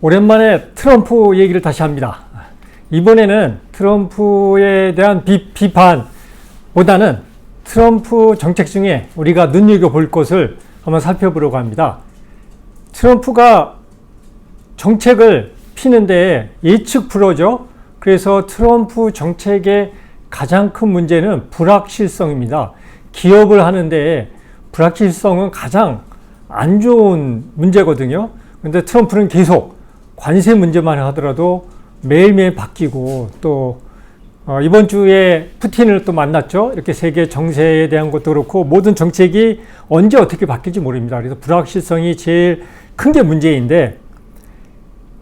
오랜만에 트럼프 얘기를 다시 합니다. 이번에는 트럼프에 대한 비, 비판보다는 트럼프 정책 중에 우리가 눈여겨볼 것을 한번 살펴보려고 합니다. 트럼프가 정책을 피는데 예측 불허죠. 그래서 트럼프 정책의 가장 큰 문제는 불확실성입니다. 기업을 하는데 불확실성은 가장 안 좋은 문제거든요. 근데 트럼프는 계속 관세 문제만 하더라도 매일매일 바뀌고 또 어, 이번 주에 푸틴을 또 만났죠. 이렇게 세계 정세에 대한 것도 그렇고 모든 정책이 언제 어떻게 바뀔지 모릅니다. 그래서 불확실성이 제일 큰 게 문제인데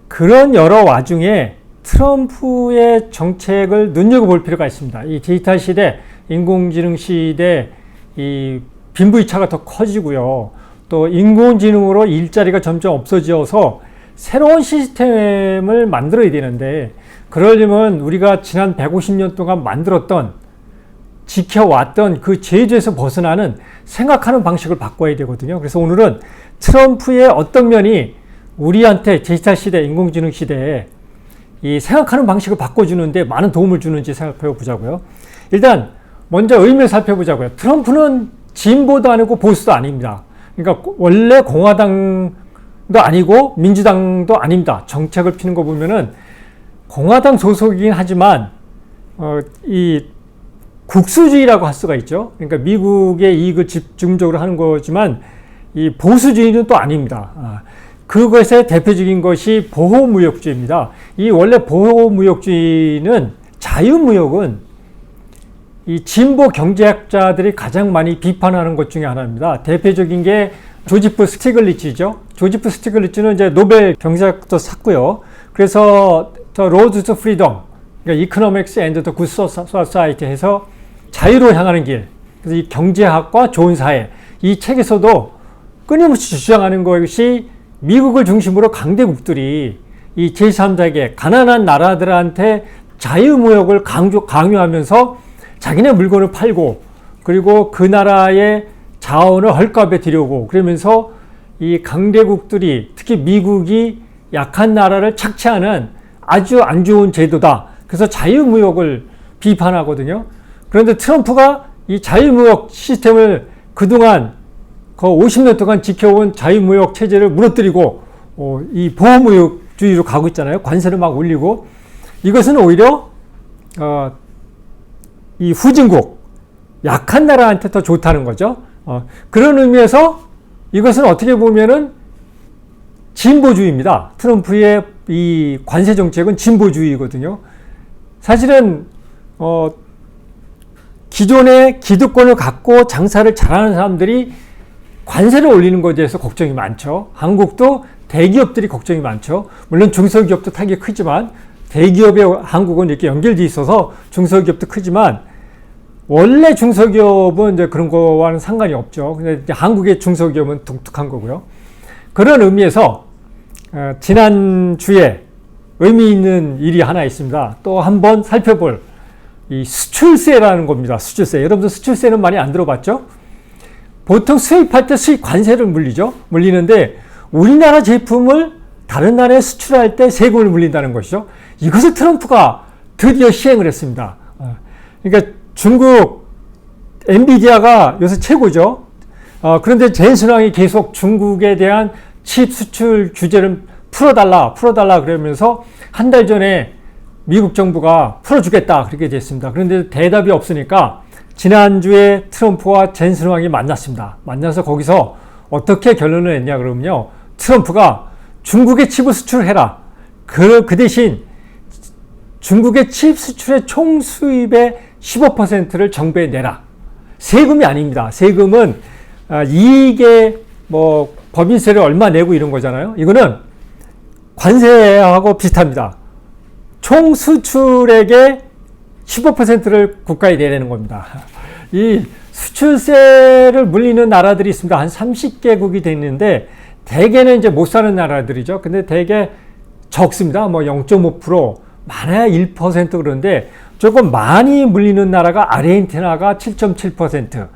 그런 여러 와중에 트럼프의 정책을 눈여겨볼 필요가 있습니다. 이 데이터 시대, 인공지능 시대, 이 빈부이차가 더 커지고요. 또 인공지능으로 일자리가 점점 없어져서 새로운 시스템을 만들어야 되는데 그러려면 우리가 지난 150년 동안 만들었던 지켜왔던 그 제주에서 벗어나는 생각하는 방식을 바꿔야 되거든요. 그래서 오늘은 트럼프의 어떤 면이 우리한테 디지털 시대, 인공지능 시대에 이 생각하는 방식을 바꿔주는데 많은 도움을 주는지 살펴보자고요. 일단 먼저 의미를 살펴보자고요. 트럼프는 진보도 아니고 보수도 아닙니다. 그러니까 원래 공화당 도 아니고 민주당도 아닙니다. 정책을 피는 거 보면은 공화당 소속이긴 하지만 어, 이 국수주의라고 할 수가 있죠. 그러니까 미국의 이익을 집중적으로 하는 거지만 이 보수주의는 또 아닙니다. 아, 그것의 대표적인 것이 보호무역주의입니다. 이 원래 보호무역주의는 자유무역은 이 진보 경제학자들이 가장 많이 비판하는 것 중에 하나입니다. 대표적인 게 조지프 스티글리츠죠. 조지프 스티글리츠는 이제 노벨 경제학도 샀고요. 그래서 더 로드 투 프리덤, 그러니까 이코노믹스 앤드 더 굿 소사이티 해서 자유로 향하는 길. 그래서 이 경제학과 좋은 사회. 이 책에서도 끊임없이 주장하는 것이 미국을 중심으로 강대국들이 이 제3세계 가난한 나라들한테 자유무역을 강조, 강요하면서 자기네 물건을 팔고 그리고 그 나라의 자원을 헐값에 들여오고 그러면서 이 강대국들이 특히 미국이 약한 나라를 착취하는 아주 안 좋은 제도다. 그래서 자유무역을 비판하거든요. 그런데 트럼프가 이 자유무역 시스템을 그동안 그 50년 동안 지켜온 자유무역 체제를 무너뜨리고 어, 이 보호무역주의로 가고 있잖아요. 관세를 막 올리고 이것은 오히려 어, 이 후진국 약한 나라한테 더 좋다는 거죠. 어, 그런 의미에서 이것은 어떻게 보면은 진보주의입니다. 트럼프의 이 관세 정책은 진보주의거든요. 사실은 어, 기존의 기득권을 갖고 장사를 잘하는 사람들이 관세를 올리는 것에 대해서 걱정이 많죠. 한국도 대기업들이 걱정이 많죠. 물론 중소기업도 타격이 크지만 대기업의 한국은 이렇게 연결돼 있어서 중소기업도 크지만 원래 중소기업은 이제 그런 거와는 상관이 없죠. 근데 한국의 중소기업은 독특한 거고요. 그런 의미에서 어, 지난 주에 의미 있는 일이 하나 있습니다. 또 한번 살펴볼 이 수출세라는 겁니다. 수출세. 여러분들 수출세는 많이 안 들어봤죠? 보통 수입할 때 수입 관세를 물리죠. 물리는데 우리나라 제품을 다른 나라에 수출할 때 세금을 물린다는 것이죠. 이것을 트럼프가 드디어 시행을 했습니다. 어, 그러니까 중국 엔비디아가 요새 최고죠. 어, 그런데 젠슨왕이 계속 중국에 대한 칩 수출 규제를 풀어달라, 풀어달라 그러면서 한 달 전에 미국 정부가 풀어주겠다 그렇게 됐습니다. 그런데 대답이 없으니까 지난주에 트럼프와 젠슨 왕이 만났습니다. 만나서 거기서 어떻게 결론을 냈냐 그러면요. 트럼프가 중국에 칩을 수출해라. 그, 그 대신 중국의 칩 수출의 총 수입의 15%를 정부에 내라. 세금이 아닙니다. 세금은 아, 이익에 뭐 법인세를 얼마 내고 이런 거잖아요. 이거는 관세하고 비슷합니다. 총 수출액의 15%를 국가에 내라는 겁니다. 이 수출세를 물리는 나라들이 있습니다. 한 30개국이 되는데 대개는 이제 못 사는 나라들이죠. 근데 대개 적습니다. 뭐 0.5%, 많아야 1% 그런데 조금 많이 물리는 나라가 아르헨티나가 7.7%,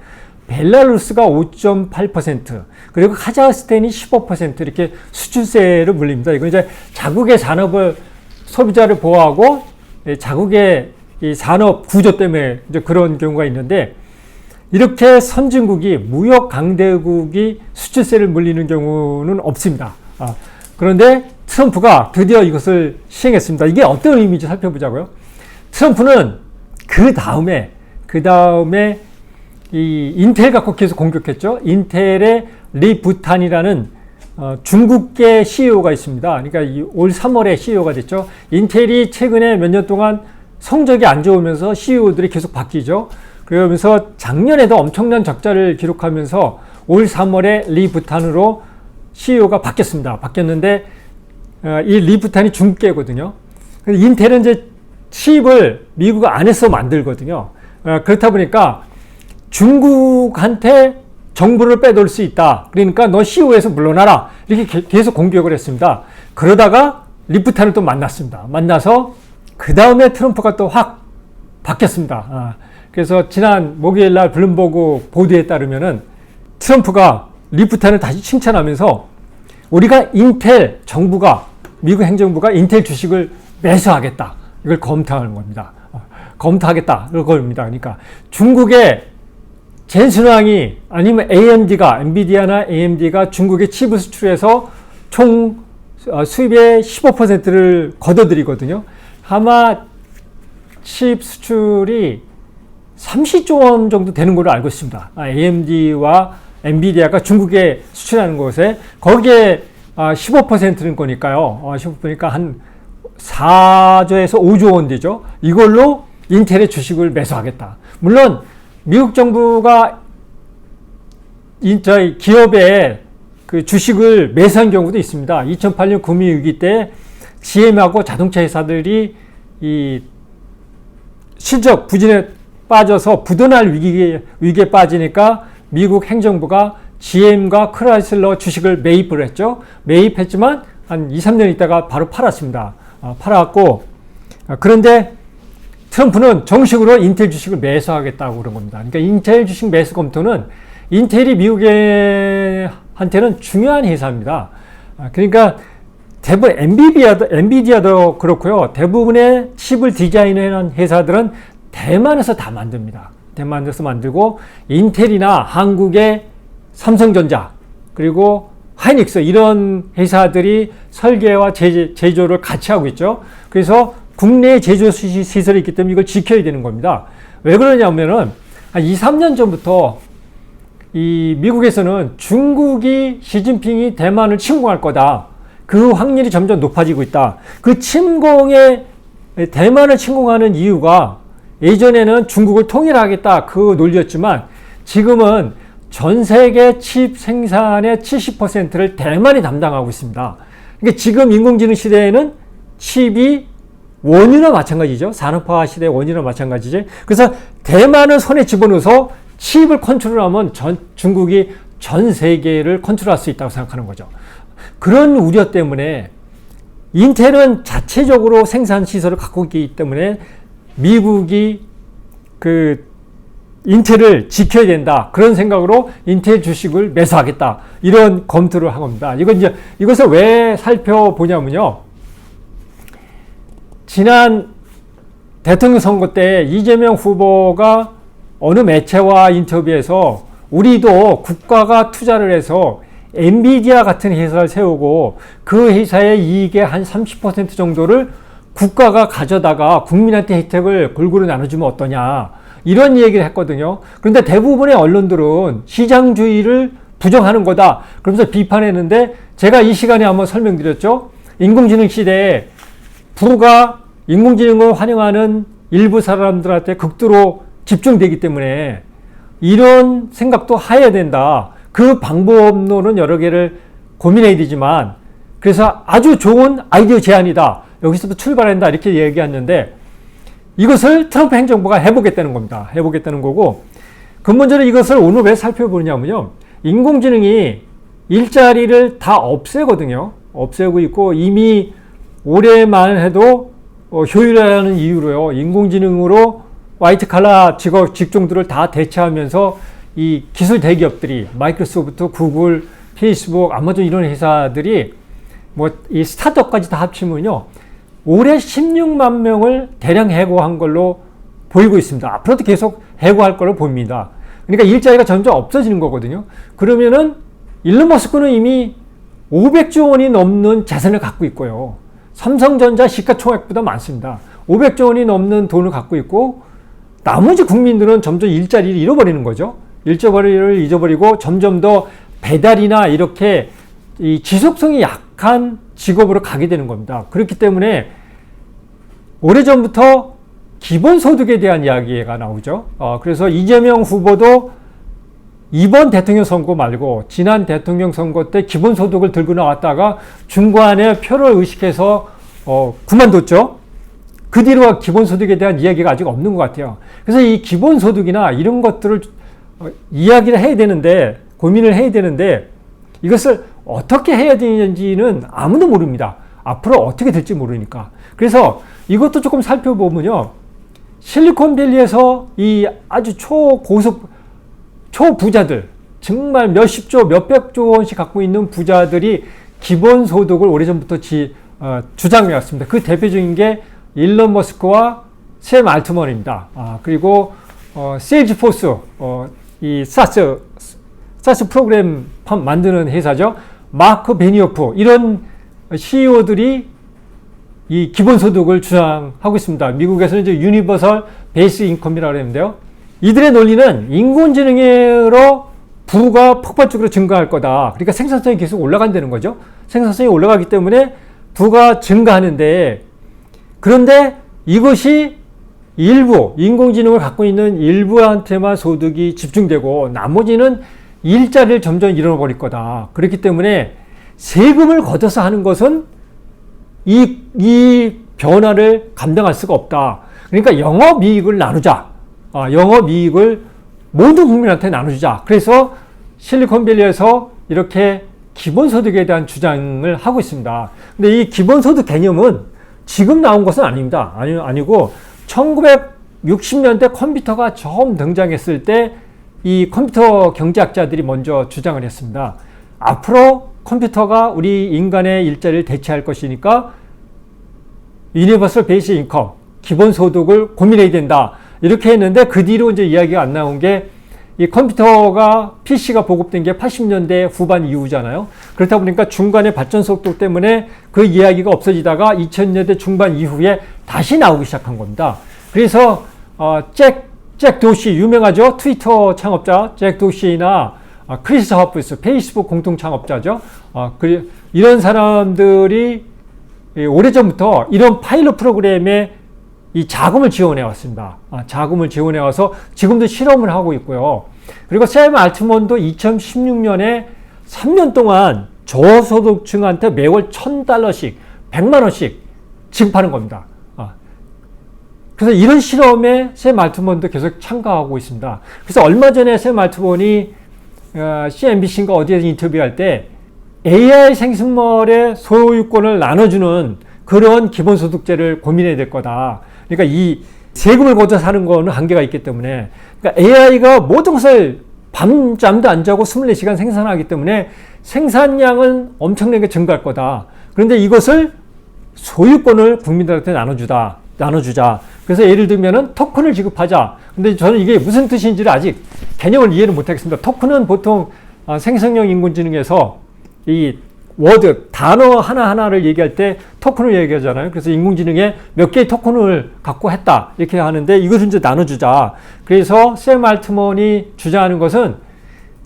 벨라루스가 5.8%, 그리고 카자흐스탄이 15% 이렇게 수출세를 물립니다. 이건 이제 자국의 산업을 소비자를 보호하고 예, 자국의 이 산업 구조 때문에 이제 그런 경우가 있는데 이렇게 선진국이 무역 강대국이 수출세를 물리는 경우는 없습니다. 아, 그런데 트럼프가 드디어 이것을 시행했습니다. 이게 어떤 의미인지 살펴보자고요. 트럼프는 그 다음에 그 다음에 이 인텔 갖고 계속 공격했죠. 인텔의 리 부탄이라는 어, 중국계 CEO가 있습니다. 그러니까 올 3월에 CEO가 됐죠. 인텔이 최근에 몇 년 동안 성적이 안 좋으면서 CEO들이 계속 바뀌죠. 그러면서 작년에도 엄청난 적자를 기록하면서 올 3월에 리 부탄으로 CEO가 바뀌었습니다. 바뀌었는데 어, 이 리부탄이 중계거든요. 인텔은 이제 칩을 미국 안에서 만들거든요. 어, 그렇다 보니까 중국한테 정보를 빼돌 수 있다. 그러니까 너 CEO에서 물러나라. 이렇게 계속 공격을 했습니다. 그러다가 리프탄을 또 만났습니다. 만나서 그 다음에 트럼프가 또 확 바뀌었습니다. 아, 그래서 지난 목요일 날 블룸버그 보도에 따르면은 트럼프가 리프탄을 다시 칭찬하면서 우리가 인텔 정부가 미국 행정부가 인텔 주식을 매수하겠다. 이걸 검토하는 겁니다. 어, 검토하겠다. 이겁니다. 그러니까 중국의 젠슨왕이 아니면 AMD가 엔비디아나 AMD가 중국의 칩을 수출해서 총 어, 수입의 15%를 걷어들이거든요. 아마 칩 수출이 30조 원 정도 되는 걸로 알고 있습니다. AMD와 엔비디아가 중국에 수출하는 곳에 거기에 15%는 거니까요. 15%니까 어, 한 4조에서 5조 원 되죠. 이걸로 인텔의 주식을 매수하겠다. 물론 미국 정부가 저희 기업의 그 주식을 매수한 경우도 있습니다. 2008년 금융위기 때 GM하고 자동차 회사들이 이 실적 부진에 빠져서 부도날 위기에, 위기에 빠지니까 미국 행정부가 GM과 크라이슬러 주식을 매입을 했죠. 매입했지만 한 2, 3년 있다가 바로 팔았습니다. 어, 팔았고 어, 그런데 트럼프는 정식으로 인텔 주식을 매수하겠다고 그런 겁니다. 그러니까 인텔 주식 매수 검토는 인텔이 미국한테는 중요한 회사입니다. 아, 그러니까 대부분 엔비디아도, 엔비디아도 그렇고요. 대부분의 칩을 디자인하는 회사들은 대만에서 다 만듭니다. 대만에서 만들고 인텔이나 한국의 삼성전자 그리고 하이닉스 이런 회사들이 설계와 제조, 제조를 같이 하고 있죠. 그래서 국내 제조 시설이 있기 때문에 이걸 지켜야 되는 겁니다. 왜 그러냐면은 한 2, 3년 전부터 이 미국에서는 중국이 시진핑이 대만을 침공할 거다. 그 확률이 점점 높아지고 있다. 그 침공에 대만을 침공하는 이유가 예전에는 중국을 통일하겠다 그 논리였지만 지금은 전 세계 칩 생산의 70%를 대만이 담당하고 있습니다. 그러니까 지금 인공지능 시대에는 칩이 원유나 마찬가지죠. 산업화 시대 원유나 마찬가지지. 그래서 대만을 손에 집어넣어서 칩을 컨트롤하면 전, 중국이 전 세계를 컨트롤할 수 있다고 생각하는 거죠. 그런 우려 때문에 인텔은 자체적으로 생산 시설을 갖고 있기 때문에 미국이 그 인텔을 지켜야 된다. 그런 생각으로 인텔 주식을 매수하겠다. 이런 검토를 한 겁니다. 이건 이제 이것을 왜 살펴보냐면요. 지난 대통령 선거 때 이재명 후보가 어느 매체와 인터뷰에서 우리도 국가가 투자를 해서 엔비디아 같은 회사를 세우고 그 회사의 이익의 한 30% 정도를 국가가 가져다가 국민한테 혜택을 골고루 나눠주면 어떠냐. 이런 얘기를 했거든요. 그런데 대부분의 언론들은 시장주의를 부정하는 거다. 그러면서 비판했는데 제가 이 시간에 한번 설명드렸죠. 인공지능 시대에 부가 인공지능을 환영하는 일부 사람들한테 극도로 집중되기 때문에 이런 생각도 해야 된다. 그 방법론은 여러 개를 고민해야 되지만 그래서 아주 좋은 아이디어 제안이다. 여기서도 출발한다. 이렇게 얘기했는데 이것을 트럼프 행정부가 해보겠다는 겁니다. 해보겠다는 거고 근본적으로 이것을 오늘 왜 살펴보냐면요. 인공지능이 일자리를 다 없애거든요. 없애고 있고 이미 올해만 해도 어, 효율화하는 이유로요. 인공지능으로 화이트 칼라 직업 직종들을 다 대체하면서 이 기술 대기업들이 마이크로소프트, 구글, 페이스북, 아마존 이런 회사들이 뭐 이 스타트업까지 다 합치면요. 올해 16만 명을 대량 해고한 걸로 보이고 있습니다. 앞으로도 계속 해고할 걸로 보입니다. 그러니까 일자리가 점점 없어지는 거거든요. 그러면은 일론 머스크는 이미 500조 원이 넘는 재산을 갖고 있고요. 삼성전자 시가총액보다 많습니다. 500조 원이 넘는 돈을 갖고 있고 나머지 국민들은 점점 일자리를 잃어버리는 거죠. 일자리를 잊어버리고 점점 더 배달이나 이렇게 이 지속성이 약한 직업으로 가게 되는 겁니다. 그렇기 때문에 오래전부터 기본소득에 대한 이야기가 나오죠. 어, 그래서 이재명 후보도 이번 대통령 선거 말고 지난 대통령 선거 때 기본소득을 들고 나왔다가 중간에 표를 의식해서 어, 그만뒀죠. 그 뒤로 기본소득에 대한 이야기가 아직 없는 것 같아요. 그래서 이 기본소득이나 이런 것들을 어, 이야기를 해야 되는데 고민을 해야 되는데 이것을 어떻게 해야 되는지는 아무도 모릅니다. 앞으로 어떻게 될지 모르니까. 그래서 이것도 조금 살펴보면요. 실리콘밸리에서 이 아주 초고속 초부자들 정말 몇십조 몇백조 원씩 갖고 있는 부자들이 기본소득을 오래전부터 지, 어, 주장해 왔습니다. 그 대표적인 게 일론 머스크와 샘 알트먼입니다. 아, 그리고 어, 세일즈포스 어, 이 사스 사스 프로그램 만드는 회사죠. 마크 베니오프 이런 CEO들이 이 기본소득을 주장하고 있습니다. 미국에서는 이제 유니버설 베이스 인컴이라고 하는데요. 이들의 논리는 인공지능으로 부가 폭발적으로 증가할 거다. 그러니까 생산성이 계속 올라간다는 거죠. 생산성이 올라가기 때문에 부가 증가하는데 그런데 이것이 일부 인공지능을 갖고 있는 일부한테만 소득이 집중되고 나머지는 일자리를 점점 잃어버릴 거다. 그렇기 때문에 세금을 걷어서 하는 것은 이, 이 변화를 감당할 수가 없다. 그러니까 영업이익을 나누자. 아, 영업이익을 모든 국민한테 나눠주자. 그래서 실리콘밸리에서 이렇게 기본소득에 대한 주장을 하고 있습니다. 근데 이 기본소득 개념은 지금 나온 것은 아닙니다. 아니, 아니고 1960년대 컴퓨터가 처음 등장했을 때 이 컴퓨터 경제학자들이 먼저 주장을 했습니다. 앞으로 컴퓨터가 우리 인간의 일자리를 대체할 것이니까 유니버설 베이스 인컴, 기본 소득을 고민해야 된다. 이렇게 했는데 그 뒤로 이제 이야기가 안 나온 게 이 컴퓨터가 PC가 보급된 게 80년대 후반 이후잖아요. 그렇다 보니까 중간에 발전 속도 때문에 그 이야기가 없어지다가 2000년대 중반 이후에 다시 나오기 시작한 겁니다. 그래서 어, 잭, 잭 도시 유명하죠. 트위터 창업자 잭 도시나 어, 크리스 허프스 페이스북 공동 창업자죠. 어, 그, 이런 사람들이 오래전부터 이런 파일럿 프로그램에 이 자금을 지원해 왔습니다. 아, 자금을 지원해 와서 지금도 실험을 하고 있고요. 그리고 샘 알트먼도 2016년에 3년 동안 저소득층한테 매월 1000달러씩, 100만 원씩 지급하는 겁니다. 아, 그래서 이런 실험에 샘 알트먼도 계속 참가하고 있습니다. 그래서 얼마 전에 샘 알트먼이 어, CNBC인가 어디에서 인터뷰할 때 AI 생성물의 소유권을 나눠주는 그런 기본소득제를 고민해야 될 거다. 그러니까 이 세금을 걷어 사는 거는 한계가 있기 때문에 그러니까 AI가 모든 것을 밤잠도 안 자고 24시간 생산하기 때문에 생산량은 엄청나게 증가할 거다. 그런데 이것을 소유권을 국민들한테 나눠주다. 나눠주자. 그래서 예를 들면은 토큰을 지급하자. 근데 저는 이게 무슨 뜻인지를 아직 개념을 이해를 못하겠습니다. 토큰은 보통 아, 생성형 인공지능에서 이 워드, 단어 하나하나를 얘기할 때 토큰을 얘기하잖아요. 그래서 인공지능에 몇 개의 토큰을 갖고 했다. 이렇게 하는데 이것을 이제 나눠주자. 그래서 샘 알트먼이 주장하는 것은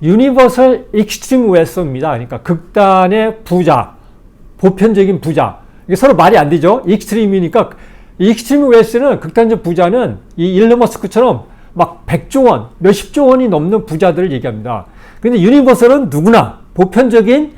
유니버설 익스트림 웨스입니다. 그러니까 극단의 부자, 보편적인 부자. 이게 서로 말이 안 되죠. 익스트림이니까 익스트림 웨스는 극단적 부자는 이 일론 머스크처럼 막 100조 원, 몇십조 원이 넘는 부자들을 얘기합니다. 근데 유니버설은 누구나 보편적인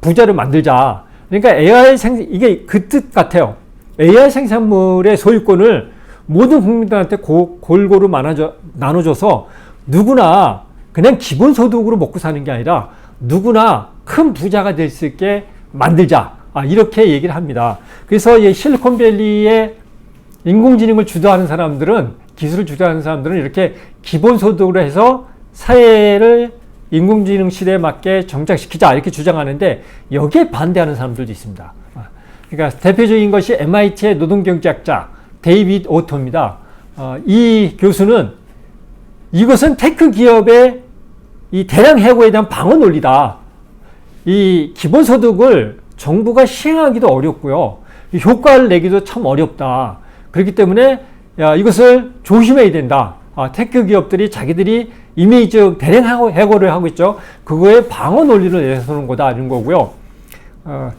부자를 만들자. 그러니까 AI 생 이게 그 뜻 같아요. AI 생산물의 소유권을 모든 국민들한테 고, 골고루 나눠줘, 나눠줘서 누구나 그냥 기본 소득으로 먹고 사는 게 아니라 누구나 큰 부자가 될 수 있게 만들자. 아, 이렇게 얘기를 합니다. 그래서 이 실리콘밸리의 인공지능을 주도하는 사람들은 기술을 주도하는 사람들은 이렇게 기본소득으로 해서 사회를 인공지능 시대에 맞게 정착시키자 이렇게 주장하는데 여기에 반대하는 사람들도 있습니다. 아, 그러니까 대표적인 것이 MIT의 노동경제학자 데이빗 오토입니다. 어, 이 교수는 이것은 테크 기업의 이 대량 해고에 대한 방어 논리다. 이 기본소득을 정부가 시행하기도 어렵고요. 이 효과를 내기도 참 어렵다. 그렇기 때문에 야, 이것을 조심해야 된다. 아, 테크 기업들이 자기들이 이미지 대량 해고- 해고를 하고 있죠. 그거에 방어 논리를 내세우는 거다. 이런 거고요. 어,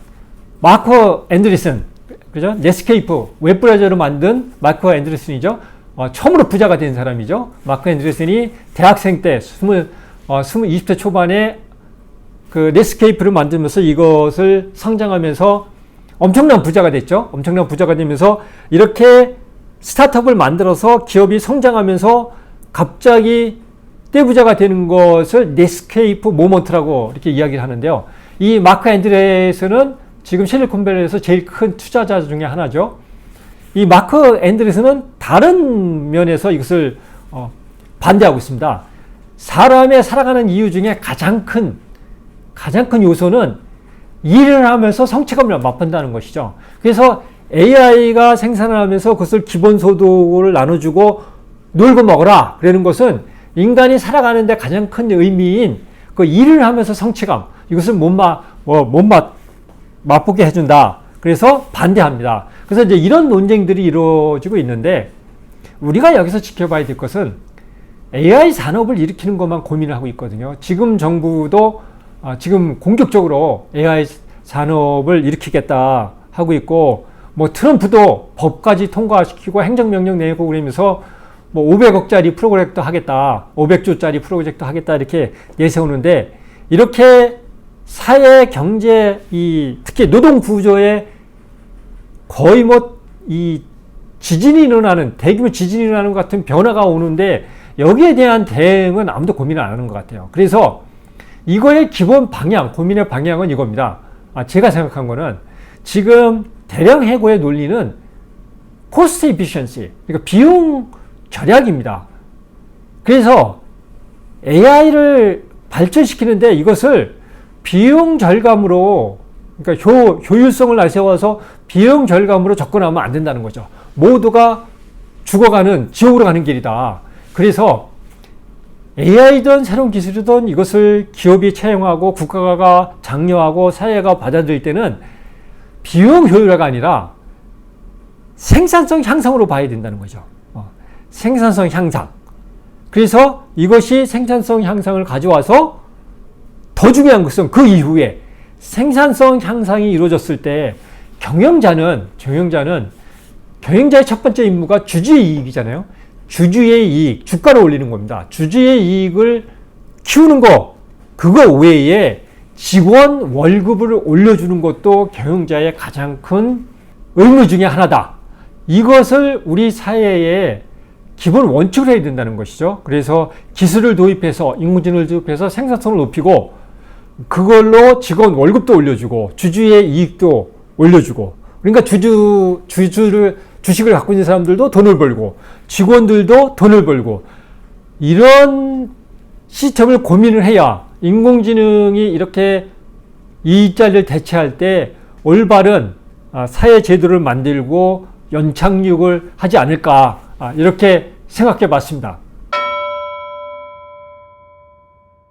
마커 앤드리슨, 그죠? 넷스케이프 웹 브라우저를 만든 마커 앤드리슨이죠. 어, 처음으로 부자가 된 사람이죠. 마커 앤드리슨이 대학생 때 스물, 어, 스물, 20대 초반에 그 넷스케이프를 만들면서 이것을 성장하면서 엄청난 부자가 됐죠. 엄청난 부자가 되면서 이렇게 스타트업을 만들어서 기업이 성장하면서 갑자기 떼부자가 되는 것을 넷스케이프 모먼트라고 이렇게 이야기를 하는데요. 이 마크 앤드레스는 지금 실리콘밸리에서 제일 큰 투자자 중에 하나죠. 이 마크 앤드레스는 다른 면에서 이것을 어, 반대하고 있습니다. 사람의 살아가는 이유 중에 가장 큰 가장 큰 요소는 일을 하면서 성취감을 맛본다는 것이죠. 그래서 AI가 생산을 하면서 그것을 기본소득을 나눠주고 놀고 먹어라. 그러는 것은 인간이 살아가는데 가장 큰 의미인 그 일을 하면서 성취감. 이것을 못 맛, 뭐, 못 맛, 맛보게 해준다. 그래서 반대합니다. 그래서 이제 이런 논쟁들이 이루어지고 있는데 우리가 여기서 지켜봐야 될 것은 AI 산업을 일으키는 것만 고민을 하고 있거든요. 지금 정부도 아, 지금 공격적으로 AI 산업을 일으키겠다 하고 있고 뭐 트럼프도 법까지 통과시키고 행정명령 내고 그러면서 뭐 500억짜리 프로젝트 하겠다, 500조짜리 프로젝트 하겠다 이렇게 내세우는데 이렇게 사회 경제 이 특히 노동 구조에 거의 뭐 이 지진이 일어나는 대규모 지진이 일어나는 것 같은 변화가 오는데 여기에 대한 대응은 아무도 고민을 안 하는 것 같아요. 그래서 이거의 기본 방향, 고민의 방향은 이겁니다. 아, 제가 생각한 거는 지금 대량 해고의 논리는 코스트 이피션시, 그러니까 비용 절약입니다. 그래서 AI를 발전시키는데 이것을 비용 절감으로 그러니까 효, 효율성을 내세워서 비용 절감으로 접근하면 안 된다는 거죠. 모두가 죽어가는 지옥으로 가는 길이다. 그래서 AI든 새로운 기술이든 이것을 기업이 채용하고 국가가 장려하고 사회가 받아들일 때는 비용 효율화가 아니라 생산성 향상으로 봐야 된다는 거죠. 어, 생산성 향상. 그래서 이것이 생산성 향상을 가져와서 더 중요한 것은 그 이후에 생산성 향상이 이루어졌을 때 경영자는 경영자는 경영자의 첫 번째 임무가 주주의 이익이잖아요. 주주의 이익, 주가를 올리는 겁니다. 주주의 이익을 키우는 거 그거 외에 직원 월급을 올려주는 것도 경영자의 가장 큰 의무 중에 하나다. 이것을 우리 사회에 기본 원칙으로 해야 된다는 것이죠. 그래서 기술을 도입해서 인공지능을 도입해서 생산성을 높이고 그걸로 직원 월급도 올려주고 주주의 이익도 올려주고 그러니까 주주 주주를 주식을 갖고 있는 사람들도 돈을 벌고 직원들도 돈을 벌고 이런 시스템을 고민을 해야 인공지능이 이렇게 일자리를 대체할 때 올바른 아, 사회 제도를 만들고 연착륙을 하지 않을까 아, 이렇게 생각해 봤습니다.